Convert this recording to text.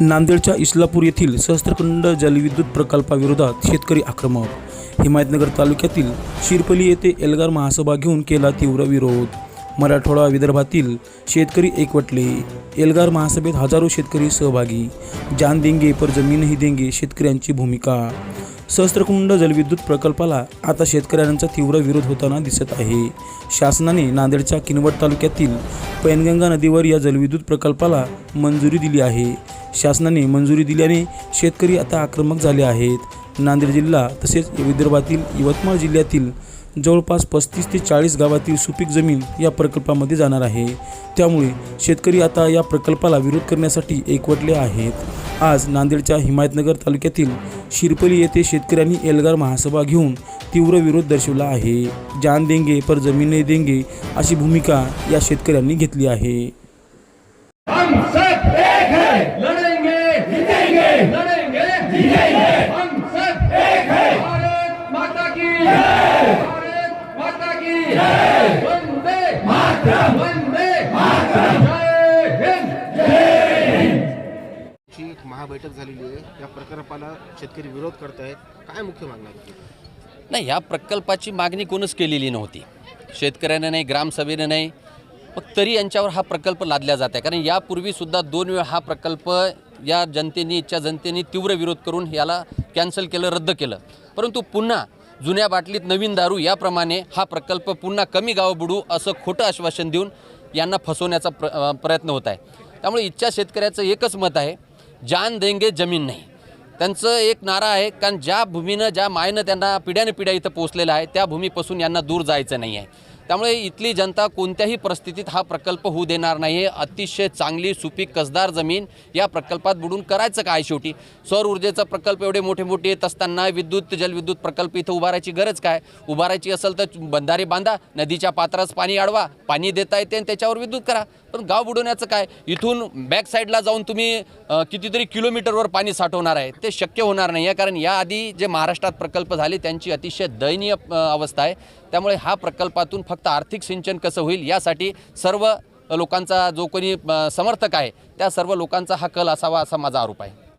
नांदेडच्या इस्लापूर येथील सहस्त्रकुंड जलविद्युत प्रकल्पाविरोधात शेतकरी आक्रमक. हिमायतनगर तालुक्यातील शिरपली येथे एल्गार महासभा घेऊन केला तीव्र विरोध. मराठवाडा विदर्भातील शेतकरी एकवटले. एल्गार महासभेत हजारो शेतकरी सहभागी. जान देंगे पर जमीनही देंगे शेतकऱ्यांची भूमिका. सहस्त्रकुंड जलविद्युत प्रकल्पाला आता शेतकऱ्यांचा तीव्र विरोध होताना दिसत आहे. शासनाने नांदेडच्या किनवट तालुक्यातील पैनगंगा नदीवर या जलविद्युत प्रकल्पाला मंजुरी दिली आहे. शासनाने मंजुरी दिल्याने शेतकरी आता आक्रमक झाले आहेत. नांदेड जिल्हा तसेच विदर्भातील यवतमाळ जिल्ह्यातील जवळपास पस्तीस ते चाळीस गावातील सुपीक जमीन या प्रकल्पामध्ये जाणार आहे. त्यामुळे शेतकरी आता या प्रकल्पाला विरोध करण्यासाठी एकवटले आहेत. आज नांदेडच्या हिमायतनगर तालुक्यातील शिरपली येथे शेतकऱ्यांनी एल्गार महासभा घेऊन तीव्र विरोध दर्शवला आहे. जान देंगे पर जमीन देंगे अशी भूमिका या शेतकऱ्यांनी घेतली आहे. हम सब एक है। लड़ेंगे जीतेंगे। लड़ेंगे जीतेंगे हम सब एक है भारत माता की जय भारत माता की जय वंदे मातरम वंदे मातरम जय हिंद ची एक महाबैठक झालेली आहे. या प्रकल्पाला शेतकरी विरोध करतायत. काय मुख्य मागणं आहे नाही ह्या प्रकल्पाची मागणी कोणच केलेली नव्हती. शेतकऱ्याने नाही ग्रामसभेने नाही. मग तरी यांच्यावर हा प्रकल्प लादला जात आहे. कारण यापूर्वीसुद्धा दोन वेळा हा प्रकल्प या जनतेने इच्छा जनतेने तीव्र विरोध करून याला कॅन्सल केलं रद्द केलं. परंतु पुन्हा जुन्या बाटलीत नवीन दारू याप्रमाणे हा प्रकल्प पुन्हा कमी गावं बुडू असं खोटं आश्वासन देऊन यांना फसवण्याचा प्र प्रयत्न होत आहे. त्यामुळे इच्छा शेतकऱ्याचं एकच मत आहे जान देंगे जमीन नाही. त्यांचं एक नारा आहे कारण ज्या भूमीनं ज्या मायनं त्यांना पिढ्याने पिढ्या इथं पोचलेलं आहे त्या भूमीपासून यांना दूर जायचं नाही आहे. त्यामुळे इथली जनता कोणत्याही परिस्थितीत हा प्रकल्प होऊ देणार नाही आहे अतिशय चांगली सुपीक कसदार जमीन या प्रकल्पात बुडून करायचं काय शेवटी? सौर ऊर्जेचा प्रकल्प एवढे मोठे मोठे येत असताना विद्युत जलविद्युत प्रकल्प इथं उभारायची गरज काय? उभारायची असेल तर बंधारे बांधा नदीच्या पात्रास पाणी अडवा पाणी देता येते आणि त्याच्यावर विद्युत करा. पण गाव बुडवण्याचं काय? इथून बॅक साईडला जाऊन तुम्ही कितीतरी किलोमीटरवर पाणी साठवणार आहे. ते शक्य होणार नाही. आहे कारण याआधी जे महाराष्ट्रात प्रकल्प झाले त्यांची अतिशय दयनीय अवस्था आहे. त्यामुळे हा प्रकल्पातून फक्त फक्त आर्थिक सिंचन कसं होईल यासाठी सर्व लोकांचा जो कोणी समर्थक आहे त्या सर्व लोकांचा हा कल असावा असा माझा आरोप आहे.